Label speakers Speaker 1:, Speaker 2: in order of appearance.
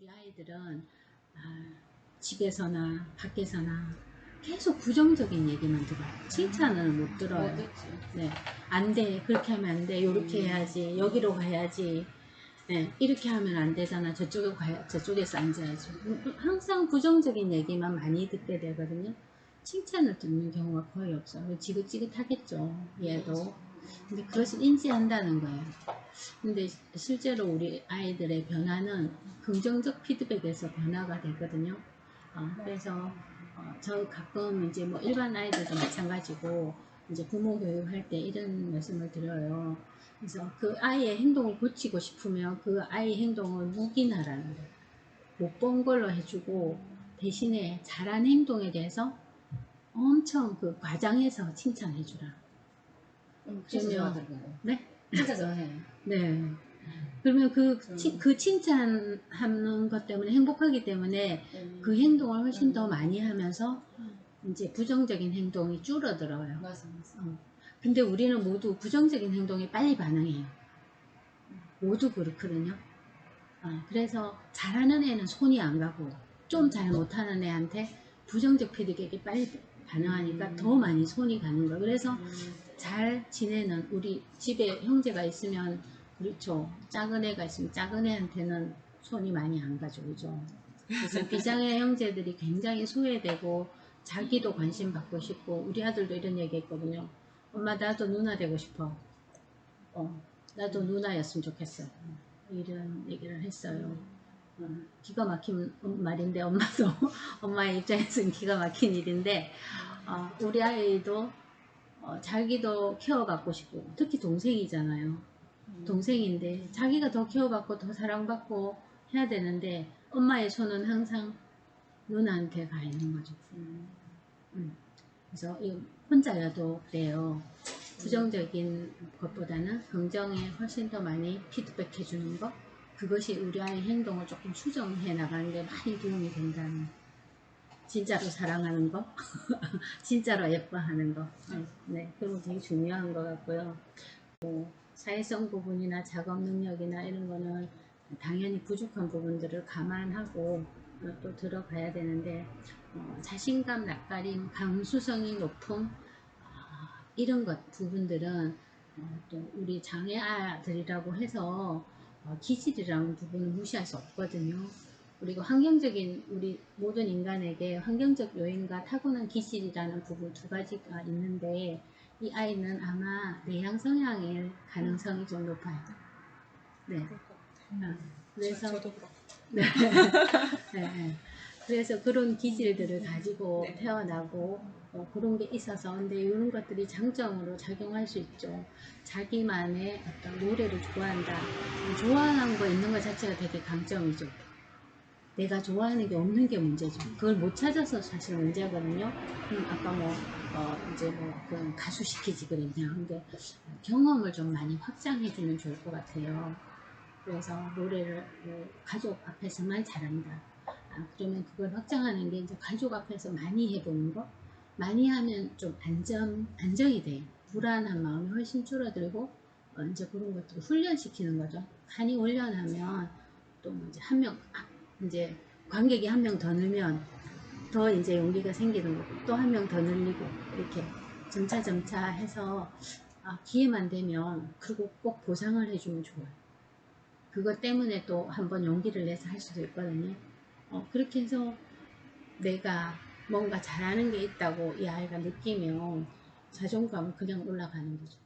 Speaker 1: 우리 아이들은 아, 집에서나 밖에서나 계속 부정적인 얘기만 들어요. 칭찬을 못 들어요. 네, 안 돼. 그렇게 하면 안 돼. 이렇게
Speaker 2: 음.
Speaker 1: 해야지. 여기로 가야지. 네, 이렇게 하면 안 되잖아. 저쪽에 가야, 저쪽에서 앉아야지. 음, 항상 부정적인 얘기만 많이 듣게 되거든요. 칭찬을 듣는 경우가 거의 없어요. 지긋지긋하겠죠. 얘도. 근데 그것을 인지한다는 거예요. 근데 실제로 우리 아이들의 변화는 긍정적 피드백에서 변화가 되거든요. 어, 그래서 어, 저 가끔 이제 뭐 일반 아이들도 마찬가지고 이제 부모 교육할 때 이런 말씀을 드려요. 그래서 그 아이의 행동을 고치고 싶으면 그 아이 행동을 묵인하라는 거예요. 못 본 걸로 해주고 대신에 잘한 행동에 대해서 엄청 그 과장해서 칭찬해주라.
Speaker 2: 진짜 좋아하더라고요.
Speaker 1: 네?
Speaker 2: 진짜 좋아해.
Speaker 1: 네. 그러면 그,
Speaker 2: 음.
Speaker 1: 치- 그 칭찬하는 것 때문에 행복하기 때문에
Speaker 2: 음.
Speaker 1: 그 행동을 훨씬 더
Speaker 2: 음.
Speaker 1: 많이 하면서 이제 부정적인 행동이 줄어들어요.
Speaker 2: 맞아 맞아.
Speaker 1: 어. 근데 우리는 모두 부정적인 행동에 빨리 반응해요. 모두 그렇거든요. 어, 그래서 잘하는 애는 손이 안 가고 좀 잘 못하는 애한테 부정적 피드백이 빨리 반응하니까
Speaker 2: 음.
Speaker 1: 더 많이 손이 가는 거예요. 그래서
Speaker 2: 음.
Speaker 1: 잘 지내는 우리 집에 형제가 있으면 그렇죠. 작은 애가 있으면 작은 애한테는 손이 많이 안 가죠. 그죠? 그래서 비장의 형제들이 굉장히 소외되고 자기도 관심 받고 싶고 우리 아들도 이런 얘기 했거든요. 엄마 나도 누나 되고 싶어. 어, 나도 누나였으면 좋겠어. 이런 얘기를 했어요. 어, 기가 막힌 말인데 엄마도 엄마의 입장에서는 기가 막힌 일인데 어, 우리 아이도 어, 자기도 케어받고 싶고 특히 동생이잖아요.
Speaker 2: 음.
Speaker 1: 동생인데 자기가 더 케어받고 더 사랑받고 해야 되는데 엄마의 손은 항상 누나한테 가 있는 거죠.
Speaker 2: 음.
Speaker 1: 음. 그래서 이 혼자여도 그래요. 부정적인 것보다는 긍정에 훨씬 더 많이 피드백 해 주는 것 그것이 우리 아이 행동을 조금 수정해 나가는 데 많이 도움이 된다는 진짜로 사랑하는 거 진짜로 예뻐하는 거 네, 네. 그런 거 되게 중요한 것 같고요 뭐, 사회성 부분이나 작업 능력이나 이런 거는 당연히 부족한 부분들을 감안하고 어, 또 들어가야 되는데 어, 자신감, 낯가림, 감수성이 높음 아, 이런 것 부분들은 어, 또 우리 장애 아들이라고 해서 어, 기질이라는 부분을 무시할 수 없거든요. 그리고 환경적인 우리 모든 인간에게 환경적 요인과 타고난 기질이라는 부분 두 가지가 있는데 이 아이는 아마 내향 성향일 가능성이 좀 높아요. 네. 어, 그래서 네. 네, 네. 그래서 그런 기질들을 가지고
Speaker 3: 네.
Speaker 1: 태어나고 어, 그런 게 있어서 근데 이런 것들이 장점으로 작용할 수 있죠. 자기만의 어떤 노래를 좋아한다. 좋아하는 거 있는 것 자체가 되게 강점이죠. 내가 좋아하는 게 없는 게 문제죠. 그걸 못 찾아서 사실 문제거든요. 음, 아까 뭐, 어, 이제 뭐, 그 가수 시키지 그랬냐. 근데 경험을 좀 많이 확장해주면 좋을 것 같아요. 그래서 노래를 뭐 가족 앞에서만 잘한다. 아, 그러면 그걸 확장하는 게 이제 가족 앞에서 많이 해보는 거. 많이 하면 좀 안정, 안정이 돼요. 불안한 마음이 훨씬 줄어들고, 어, 이제 그런 것들을 훈련시키는 거죠. 간이 훈련하면 또뭐 이제 한 명, 아, 이제 관객이 한 명 더 늘면 더 이제 용기가 생기는 거고, 또 한 명 더 늘리고, 이렇게 점차 점차 해서 아, 기회만 되면, 그리고 꼭 보상을 해주면 좋아요. 그것 때문에 또 한번 용기를 내서 할 수도 있거든요. 어, 그렇게 해서 내가 뭔가 잘하는 게 있다고 이 아이가 느끼면 자존감은 그냥 올라가는 거죠.